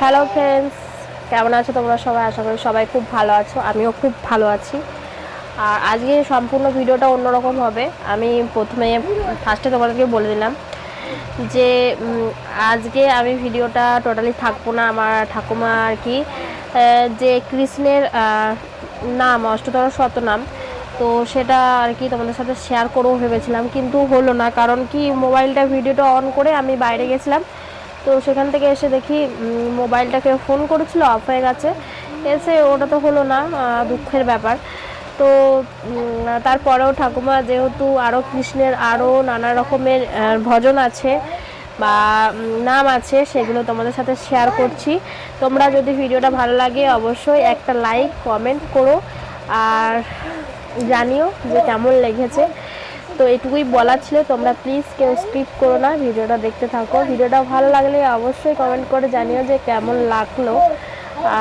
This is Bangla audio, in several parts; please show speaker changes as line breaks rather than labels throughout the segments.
হ্যালো ফ্রেন্ডস কেমন আছো তোমরা সবাই আশা করি সবাই খুব ভালো আছো আমিও খুব ভালো আছি আর আজকে সম্পূর্ণ ভিডিওটা অন্যরকম হবে আমি প্রথমে ফার্স্টে তোমাদেরকে বলে দিলাম যে আজকে আমি ভিডিওটা টোটালি থাকবো না আমার ঠাকুমা আর কি যে কৃষ্ণের নাম অষ্টতর শতনাম তো সেটা আর কি তোমাদের সাথে শেয়ার করবো ভেবেছিলাম কিন্তু হলো না কারণ কি মোবাইলটা ভিডিওটা অন করে আমি বাইরে গেছিলাম তো সেখান থেকে এসে দেখি মোবাইলটাকে ফোন করেছিল অফ হয়ে গেছে এসে ওটা তো হলো না দুঃখের ব্যাপার তো তারপরেও ঠাকুমা যেহেতু আরও কৃষ্ণের আরও নানা রকমের ভজন আছে বা নাম আছে সেগুলো তোমাদের সাথে শেয়ার করছি তোমরা যদি ভিডিওটা ভালো লাগে অবশ্যই একটা লাইক কমেন্ট করো আর জানিও যে কেমন লেগেছে তো এটুকুই বলার ছিল তোমরা প্লিজ কেউ স্কিপ করো না ভিডিওটা দেখতে থাকো ভিডিওটা ভালো লাগলে অবশ্যই কমেন্ট করে জানিও যে কেমন লাগলো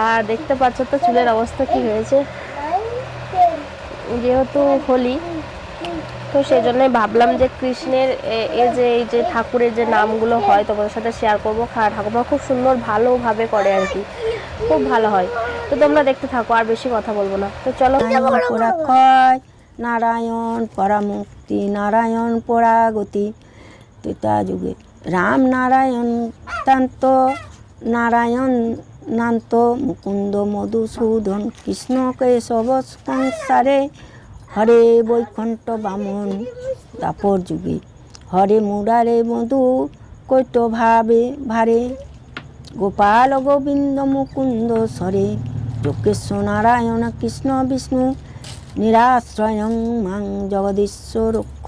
আর দেখতে পাচ্ছ তো চুলের অবস্থা কি হয়েছে যেহেতু হোলি তো সেই জন্যই ভাবলাম যে কৃষ্ণের এ যে এই যে ঠাকুরের যে নামগুলো হয় তোমাদের সাথে শেয়ার করবো ঠাকুর খুব সুন্দর ভালোভাবে করে আর কি খুব ভালো হয় তো তোমরা দেখতে থাকো আর বেশি কথা বলবো না তো চলো
নারায়ণ পরামুক্তি নারায়ণ পরাগতি তেতা যুগে রাম নারায়ণ তান্ত নারায়ণ নান্ত মুকুন্দ মধুসূদন কৃষ্ণ কেশব সংসারে হরে বৈকুণ্ঠ বামন দাপর যুগে হরে মুরারে মধু কৈত ভাবে ভারে গোপাল গোবিন্দ মুকুন্দ সরে যোগেশ্বর নারায়ণ কৃষ্ণ বিষ্ণু নিরাশ্রয়ং মাং জগদীশ্বরক্ষ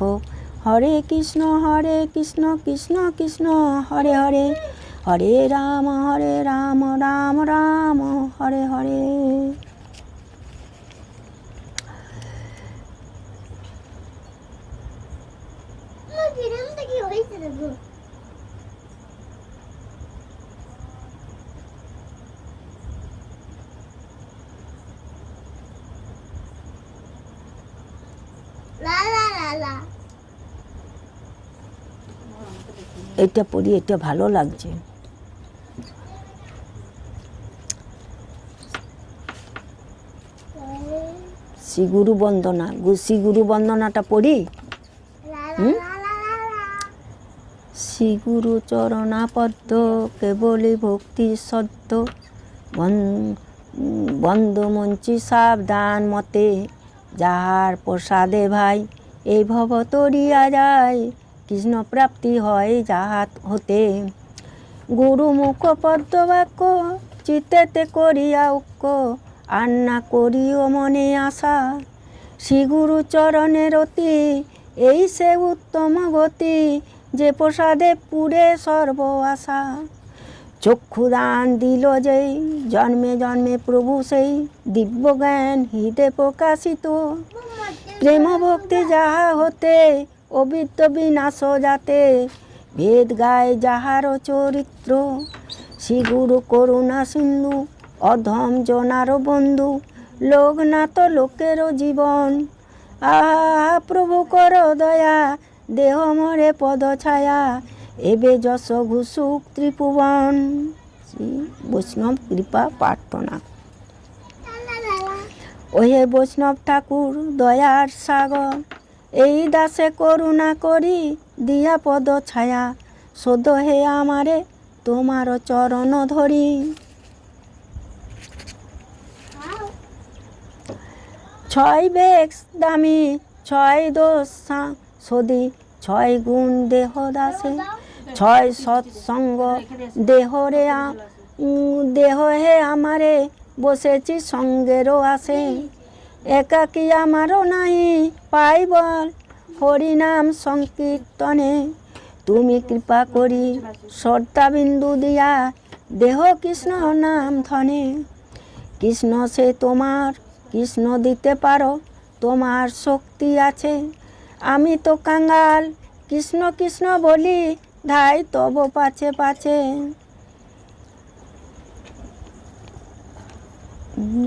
হরে কৃষ্ণ হরে কৃষ্ণ কৃষ্ণ কৃষ্ণ হরে হরে হরে রাম হরে রাম রাম রাম হরে হরে কি হয়েছে এটা পরি এটা ভালো লাগছে শ্রীগুরু বন্দনা শ্রীগুরু বন্দনাটা পড়ি হুম শ্রীগুরু চরণাপদ্ম কেবলই ভক্তি সদ্য বন্ধমঞ্চি সাবধান মতে যাহার প্রসাদে ভাই এই ভব তরিয়া যায় কৃষ্ণপ্রাপ্তি হয় যাহাত হতে গুরু মুখ বাক্য চিতেতে করিয়া ঐক্য আন্না করিও মনে আশা শ্রীগুরু চরণের অতি এই সে উত্তম গতি যে প্রসাদে পুরে সর্ব আশা চক্ষুদান দিল যেই জন্মে জন্মে প্রভু সেই দিব্য জ্ঞান হৃদে প্রকাশিত প্রেম ভক্তি যাহা হতে অবিত্ত বিনাশ যাতে ভেদ গায় যাহার চরিত্র শ্রী গুরু করুণা সিন্ধু অধম জনার বন্ধু লোকনাথ লোকের জীবন আহা প্রভু কর দয়া দেহ মরে পদ ছায়া এবে যশ ঘুষুক ত্রিপুবন শ্রী বৈষ্ণব কৃপা প্রার্থনা ওহে বৈষ্ণব ঠাকুর দয়ার সাগর এই দাসে করুণা করি দিয়া পদ ছায়া সদ হে আমারে তোমার চরণ ধরি ছয় বেগ দামি ছয় দোষ সদি ছয় গুণ দেহ দাসে ছয় সৎসঙ্গ দেহ রে দেহ হে আমারে বসেছি সঙ্গেরও আসে একাকি আমারও নাই পাই বল হরিনাম সংকীর্তনে তুমি কৃপা করি বিন্দু দিয়া দেহ কৃষ্ণ নাম ধনে কৃষ্ণ সে তোমার কৃষ্ণ দিতে পারো তোমার শক্তি আছে আমি তো কাঙ্গাল কৃষ্ণ কৃষ্ণ বলি ধাই তব পাছে পাছে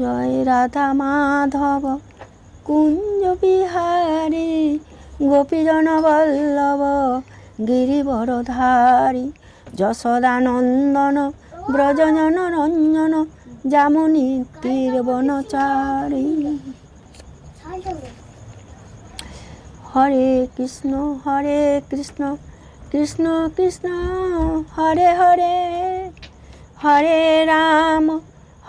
জয় রাধা মাধব কুঞ্জ বিহারি গোপীজন বল্লভ গিরিবর ধারি যশোদা নন্দন ব্রজজন রঞ্জন যামুনি তীরবন চারি হরে কৃষ্ণ হরে কৃষ্ণ কৃষ্ণ কৃষ্ণ হরে হরে হরে রাম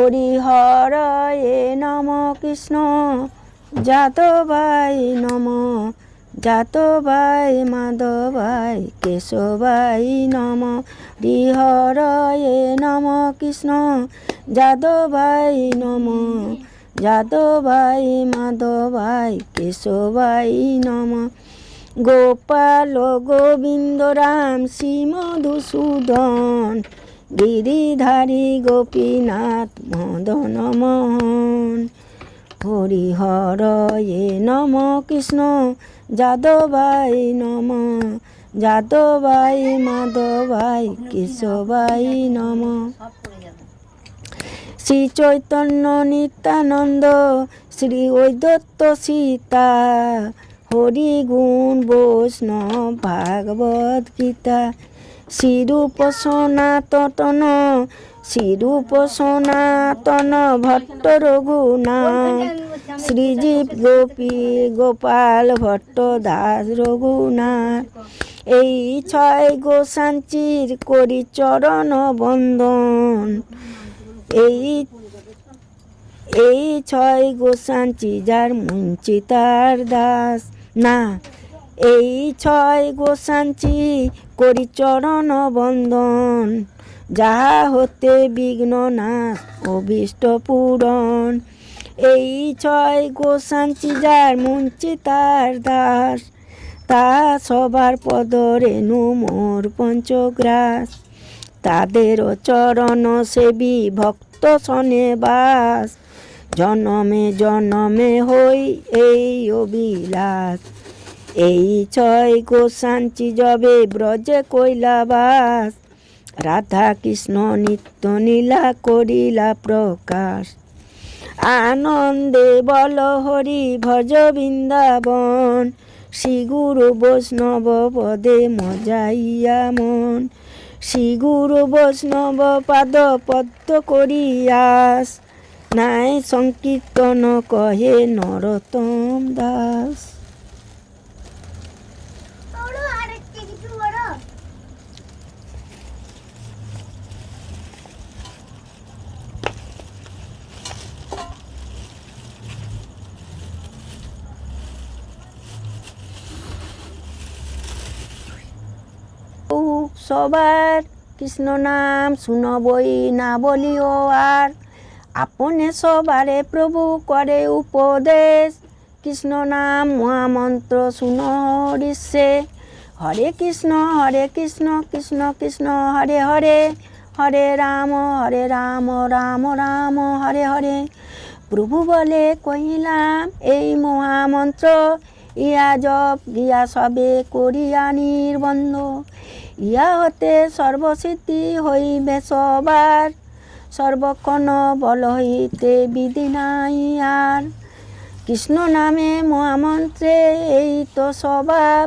হরিহরয়ে নম কৃষ্ণ জাত ভাই নম জাত ভাই মাধবাই কেশবাই নম হরিহরয়ে নম কৃষ্ণ জাত ভাই নম জাত ভাই মাধবাই কেশবাই নম গোপাল গোবিন্দ রাম শ্রী মধুসূদন গিরিধারী গোপীনাথ মদন মোহন হরিহর এ নম কৃষ্ণ যাদবাই নম যাদবাই মাধবাই কেশবাই নম শ্রী চৈতন্য নিত্যানন্দ শ্রী ঐদত্ত সীতা হরি গুণ বৈষ্ণব ভাগবত গীতা শিরূপ সনাতন শ্রীরূপ সনাতন ভট্ট রঘুনাথ শ্রীজীব গোপী গোপাল ভট্ট দাস রঘুনাথ এই ছয় গোসাঞ্চির করি চরণ বন্দন এই এই ছয় গোসাঞ্চি যার মুঞ্চিতার দাস না এই ছয় গোসাঞ্চি করি চরণ বন্দন যাহা হতে বিঘ্ন না অভিষ্ট পূরণ এই ছয় গোসাঞ্চি যার মুঞ্চি তার দাস তা সবার পদরে নোমর পঞ্চগ্রাস তাদের চরণ সেবি ভক্ত সনে বাস জনমে জনমে হই এই অবিলাস এই ছয় গো শান্তি জবে ব্রজে কৈলাবাস রাধা কৃষ্ণ নিত্য নীলা করিলা প্রকাশ আনন্দে বল হরি ভজ বৃন্দাবন শ্রী গুরু বৈষ্ণব পদে মজাইয়া মন শ্রী গুরু বৈষ্ণব পাদ পদ্ম করিয়াস নাই সংকীর্তন কহে নরতম দাস সবার কৃষ্ণ নাম শুনবই না বলিও আর আপনে সবারে প্রভু করে উপদেশ কৃষ্ণ নাম মহামন্ত্র শুন হরিষে হরে কৃষ্ণ হরে কৃষ্ণ কৃষ্ণ কৃষ্ণ হরে হরে হরে রাম হরে রাম রাম রাম হরে হরে প্রভু বলে কহিলাম এই মহামন্ত্র ইয়া জপ গিয়া সবে করিয়া নির্বন্ধ ইয়া হতে সর্বস্মৃতি হইবে সবার সর্বক্ষণ বল হইতে বিধি নাই আর কৃষ্ণ নামে মহামন্ত্রে এই তো স্বভাব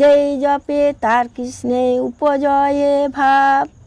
যেই জপে তার কৃষ্ণে উপজয়ে ভাব